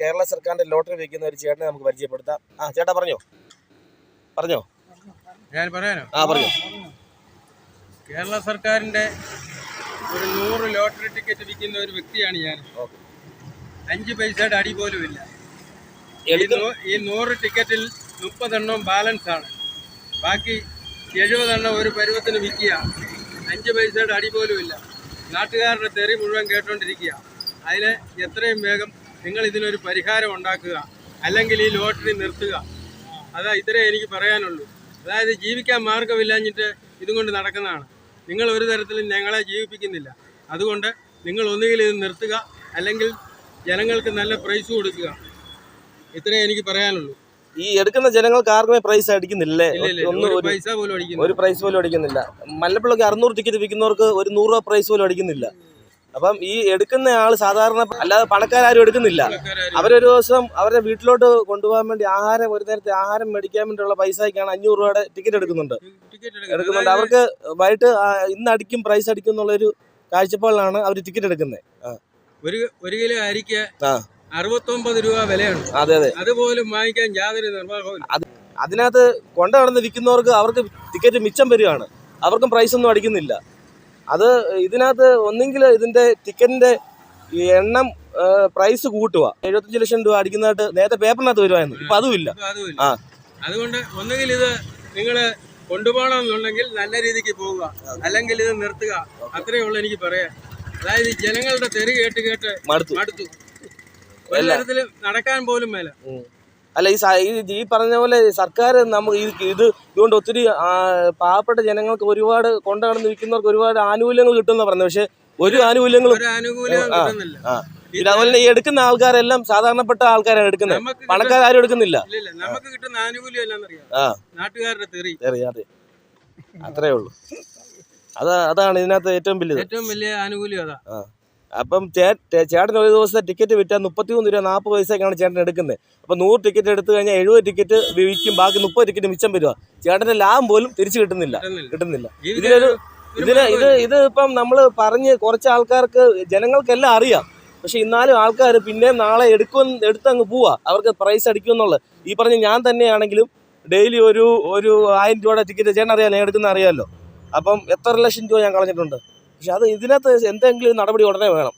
കേരള സർക്കാരിന്റെ ലോട്ടറി വയ്ക്കുന്ന ഒരു ചേട്ടനെ നമുക്ക് പരിചയപ്പെടുത്താം. ആ ചേട്ടാ പറഞ്ഞോ? പറഞ്ഞോ? ഞാൻ പറയാനോ? ആ പറഞ്ഞോ. കേരള സർക്കാരിന്റെ ഒരു നൂറ് ലോട്ടറി ടിക്കറ്റ് വിൽക്കുന്ന ഒരു വ്യക്തിയാണ് ഞാൻ. അഞ്ച് പൈസയുടെ അടി പോലും ഇല്ല. ഈ നൂറ് ടിക്കറ്റിൽ മുപ്പതെണ്ണം ബാലൻസ് ആണ്. ബാക്കി എഴുപതെണ്ണം ഒരു പരുവത്തിന് വിൽക്കുക. അഞ്ച് പൈസയുടെ അടി പോലും ഇല്ല. നാട്ടുകാരുടെ തെറി മുഴുവൻ കേട്ടോണ്ടിരിക്കുക. അതിന് എത്രയും വേഗം നിങ്ങൾ ഇതിനൊരു പരിഹാരം ഉണ്ടാക്കുക അല്ലെങ്കിൽ ഈ ലോട്ടറി നിർത്തുക. അതാ ഇത്രേ എനിക്ക് പറയാനുള്ളൂ. അതായത് ജീവിക്കാൻ മാർഗമില്ലാഞ്ഞിട്ട് ഇതും കൊണ്ട് നടക്കുന്നതാണ്. നിങ്ങൾ ഒരു തരത്തിലും ഞങ്ങളെ ജീവിപ്പിക്കുന്നില്ല. അതുകൊണ്ട് നിങ്ങൾ ഒന്നുകിൽ ഇത് നിർത്തുക അല്ലെങ്കിൽ ജനങ്ങൾക്ക് നല്ല പ്രൈസ് കൊടുക്കുക. ഇത്രേ എനിക്ക് പറയാനുള്ളൂ. ഈ എടുക്കുന്ന ജനങ്ങൾക്ക് ആർക്കുമേ പ്രൈസ് അടിക്കുന്നില്ലേ? ഒരു പ്രൈസ് പോലും അടിക്കുന്നില്ല. മല്ലപ്പള്ളിക്ക് അറുന്നൂറ് ടിക്കറ്റ് വിൽക്കുന്നവർക്ക് ഒരു നൂറ് രൂപ പ്രൈസ് പോലും അടിക്കുന്നില്ല. അപ്പം ഈ എടുക്കുന്ന ആൾ സാധാരണ അല്ലാതെ പണക്കാരും എടുക്കുന്നില്ല. അവരൊരു ദിവസം അവരുടെ വീട്ടിലോട്ട് കൊണ്ടുപോകാൻ വേണ്ടി ആഹാരം ഒരു നേരത്തെ ആഹാരം മേടിക്കാൻ വേണ്ടിയുള്ള പൈസയ്ക്കാണ് അഞ്ഞൂറ് രൂപയുടെ ടിക്കറ്റ് എടുക്കുന്നുണ്ട്. ടിക്കറ്റ് എടുക്കുന്നുണ്ട്. അവർക്ക് വൈകിട്ട് ഇന്ന് അടിക്കും പ്രൈസ് അടിക്കും എന്നുള്ളൊരു കാഴ്ചപ്പാടിലാണ് അവർ ടിക്കറ്റ് എടുക്കുന്നത് ഒരു ഒരു കിലോ അരിക്ക്. അറുപത്തൊമ്പത് രൂപ വിലയാണ് അതെ അതെ. അതുപോലും വാങ്ങിക്കാൻ യാതൊരു നിർവാഹവും അതിനകത്ത് കൊണ്ടു നടന്ന് വിൽക്കുന്നവർക്ക് അവർക്ക് ടിക്കറ്റ് മിച്ചം വരികയാണ്. അവർക്കും പ്രൈസ് ഒന്നും അടിക്കുന്നില്ല. അത് ഇതിനകത്ത് ഒന്നെങ്കിൽ ഇതിന്റെ ടിക്കറ്റിന്റെ എണ്ണം പ്രൈസ് കൂട്ടുക എഴുപത്തഞ്ച് ലക്ഷം രൂപ അടിക്കുന്നതായിട്ട് നേരത്തെ പേപ്പറിനകത്ത് വരുമായിരുന്നു ഇപ്പൊ അതുമില്ല. ആ. അതുകൊണ്ട് ഒന്നുകിൽ ഇത് നിങ്ങൾ കൊണ്ടുപോകണമെന്നുണ്ടെങ്കിൽ നല്ല രീതിക്ക് പോവുക. അല്ലെങ്കിൽ ഇത് നിർത്തുക. അത്രയേ ഉള്ളൂ എനിക്ക് പറയാൻ. അതായത് ജനങ്ങളുടെ തെറി കേട്ട് കേട്ട് മടുത്തു. മടുത്തു. ഒരു തരത്തിലും നടക്കാൻ പോലും മേല. അല്ല ഈ ഈ പറഞ്ഞ പോലെ സർക്കാർ നമുക്ക് ഇത് ഇതുകൊണ്ട് ഒത്തിരി പാവപ്പെട്ട ജനങ്ങൾക്ക് ഒരുപാട് കൊണ്ടു നടന്ന് വിൽക്കുന്നവർക്ക് ഒരുപാട് ആനുകൂല്യങ്ങൾ കിട്ടുമെന്ന് പറഞ്ഞു പക്ഷെ ഒരു ആനുകൂല്യങ്ങളും. പിന്നെ അതുപോലെ തന്നെ ഈ എടുക്കുന്ന ആൾക്കാരെല്ലാം സാധാരണപ്പെട്ട ആൾക്കാരാണ് എടുക്കുന്നത്. പണക്കാരും എടുക്കുന്നില്ല. നമുക്ക് കിട്ടുന്ന ആനുകൂല്യം അത്രേ ഉള്ളൂ. അതാ അതാണ് ഇതിനകത്ത് ഏറ്റവും വലിയ ഏറ്റവും വലിയ ആനുകൂല്യം അതാ. അപ്പം ചേ- ചേട്ടൻ ഒരു ദിവസത്തെ ടിക്കറ്റ് വിറ്റാൽ മുപ്പത്തിമൂന്ന് രൂപ നാൽപ്പത് പൈസയൊക്കെയാണ് ചേട്ടൻ എടുക്കുന്നത് അപ്പം നൂറ് ടിക്കറ്റ് എടുത്തു കഴിഞ്ഞാൽ എഴുപത് ടിക്കറ്റ് വിൽക്കും ബാക്കി മുപ്പത് ടിക്കറ്റ് മിച്ചം വരിക ചേട്ടന്റെ ലാഭം പോലും തിരിച്ചു കിട്ടുന്നില്ല. കിട്ടുന്നില്ല. ഇതിലൊരു ഇതിന് ഇത് ഇത് ഇപ്പം നമ്മൾ പറഞ്ഞ് കുറച്ച് ആൾക്കാർക്ക് ജനങ്ങൾക്കെല്ലാം അറിയാം. പക്ഷെ എന്നാലും ആൾക്കാർ പിന്നെ നാളെ എടുക്കും എടുത്തങ്ങ് പോവാ. അവർക്ക് പ്രൈസ് അടിക്കുമെന്നുള്ളത്. ഈ പറഞ്ഞ ഞാൻ തന്നെയാണെങ്കിലും ഡെയിലി ഒരു ഒരു ആയിരം രൂപയുടെ ടിക്കറ്റ് ചേട്ടൻ അറിയാലോ ഞാൻ എടുക്കുന്ന അറിയാമല്ലോ. അപ്പം എത്ര ലക്ഷം രൂപ ഞാൻ കളഞ്ഞിട്ടുണ്ട്? പക്ഷെ അത് ഇതിനകത്ത് എന്തെങ്കിലും നടപടി ഉടനെ വേണം.